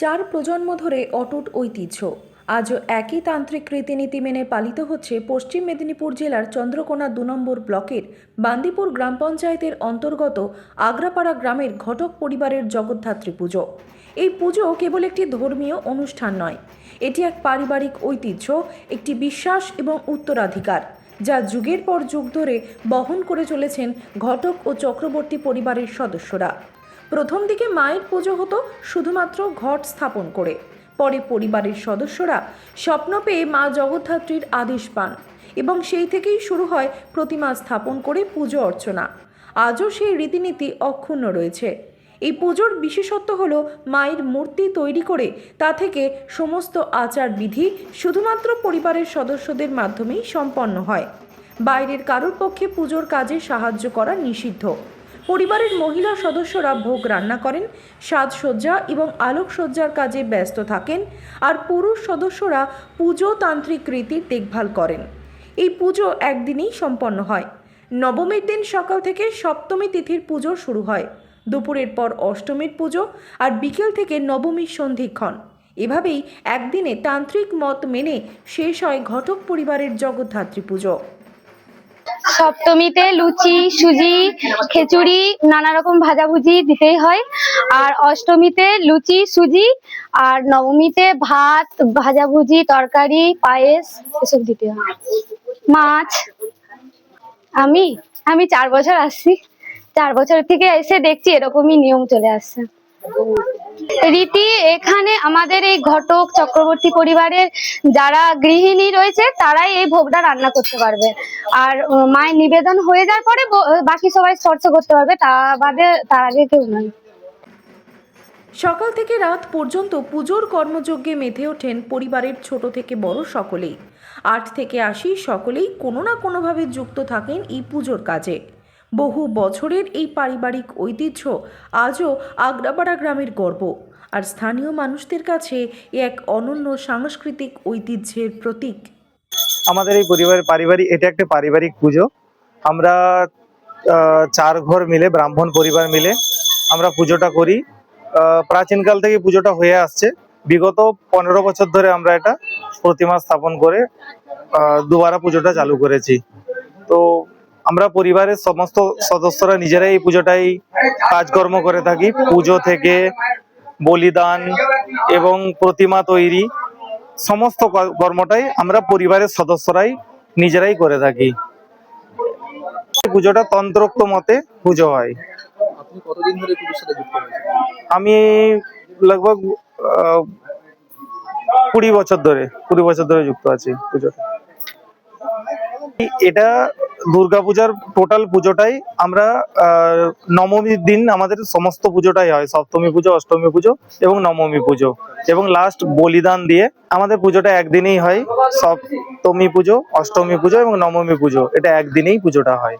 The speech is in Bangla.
চার প্রজন্ম ধরে অটুট ঐতিহ্য। আজও একই তান্ত্রিক রীতিনীতি মেনে পালিত হচ্ছে পশ্চিম মেদিনীপুর জেলার চন্দ্রকোনা দু নম্বর ব্লকের বান্দিপুর গ্রাম পঞ্চায়েতের অন্তর্গত আগ্রাপাড়া গ্রামের ঘটক পরিবারের জগদ্ধাত্রী পুজো। এই পুজো কেবল একটি ধর্মীয় অনুষ্ঠান নয়, এটি এক পারিবারিক ঐতিহ্য, একটি বিশ্বাস এবং উত্তরাধিকার, যা যুগের পর যুগ ধরে বহন করে চলেছেন ঘটক ও চক্রবর্তী পরিবারের সদস্যরা। প্রথম দিকে মায়ের পুজো হতো শুধুমাত্র ঘট স্থাপন করে। পরে পরিবারের সদস্যরা স্বপ্ন পেয়ে মা জগদ্ধাত্রীর আদেশ পান এবং সেই থেকেই শুরু হয় প্রতিমা স্থাপন করে পুজো অর্চনা। আজও সেই রীতিনীতি অক্ষুণ্ণ রয়েছে। এই পুজোর বিশেষত্ব হলো মায়ের মূর্তি তৈরি করে তা থেকে সমস্ত আচার বিধি শুধুমাত্র পরিবারের সদস্যদের মাধ্যমেই সম্পন্ন হয়। বাইরের কারোর পক্ষে পুজোর কাজে সাহায্য করা নিষিদ্ধ। পরিবারের মহিলা সদস্যরা ভোগ রান্না করেন, সাজসজ্জা এবং আলোকসজ্জার কাজে ব্যস্ত থাকেন আর পুরুষ সদস্যরা পুজো তান্ত্রিক রীতির দেখভাল করেন। এই পুজো একদিনেই সম্পন্ন হয়। নবমীর দিন সকাল থেকে সপ্তমী তিথির পুজো শুরু হয়। দুপুরের পর অষ্টমীর পুজো আর বিকেল থেকে নবমীর সন্ধিক্ষণ। এভাবেই একদিনে তান্ত্রিক মত মেনে শেষ হয় ঘটক পরিবারের জগদ্ধাত্রী পুজো। সপ্তমীতে লুচি, সুজি, খিচুড়ি নানা রকম ভাজাভুজি দিতেই হয়। আর অষ্টমীতে লুচি, সুজি, আর নবমীতে ভাত, ভাজাভুজি, তরকারি, পায়েস এসব দিতে হয়। মাছ? আমি? আমি চার বছর আসছি। চার বছর থেকে এসে দেখছি এরকমই নিয়ম চলে আসছে। রীতি, এখানে আমাদের এই ঘটক চক্রবর্তী পরিবারের যারা গৃহিণী রয়েছে, তারাই এই ভোগটা রান্না করতে পারবে। আর মায়ের নিবেদন হয়ে যাওয়ার পরে বাকি সবাই স্পর্শ করতে পারবে, তা বাদে তার আগে কেউ নয়। সকাল থেকে রাত পর্যন্ত পুজোর কর্মযজ্ঞে মেতে ওঠেন পরিবারের ছোট থেকে বড় সকলেই। আট থেকে আশি সকলেই কোনো না কোনোভাবে যুক্ত থাকেন এই পুজোর কাজে। বহু বছরের এই পারিবারিক ঐতিহ্য আজও আগ্রাপাড়া গ্রামের গর্ব। আর স্থানীয় মানুষদের কাছে এক অনন্য সাংস্কৃতিক ঐতিহ্যের প্রতীক। আমাদের এই পরিবারের পারিবারিক, এটা একটা পারিবারিক পুজো। আমরা চার ঘর মিলে, ব্রাহ্মণ পরিবার মিলে আমরা পুজোটা করি। প্রাচীনকাল থেকে পুজোটা হয়ে আসছে। বিগত পনেরো বছর ধরে আমরা এটা প্রতিমা স্থাপন করে দুবারা পুজোটা চালু করেছি। তো আমরা পরিবারের সমস্ত সদস্যরা নিজেরাই এই পুজোটাই কাজকর্ম করে থাকি। পুজো থেকে বলিদান এবং প্রতিমা তৈরি সমস্ত কর্মটাই আমরা পরিবারের সদস্যরাই নিজেরাই করে থাকি। পুজোটা তন্ত্রোক্ত মতে পুজো হয়। আমি লগভগ কুড়ি বছর ধরে কুড়ি বছর ধরে যুক্ত আছি পুজোটা এটা দুর্গাপূজার টোটাল পুজোটাই আমরা নবমীর দিন আমাদের সমস্ত পুজোটাই হয়। সপ্তমী পুজো, অষ্টমী পুজো এবং নবমী পুজো। এবং লাস্ট বলিদান দিয়ে আমাদের পুজোটা একদিনেই হয়। সপ্তমী পুজো, অষ্টমী পুজো এবং নবমী পুজো। এটা একদিনেই পুজোটা হয়।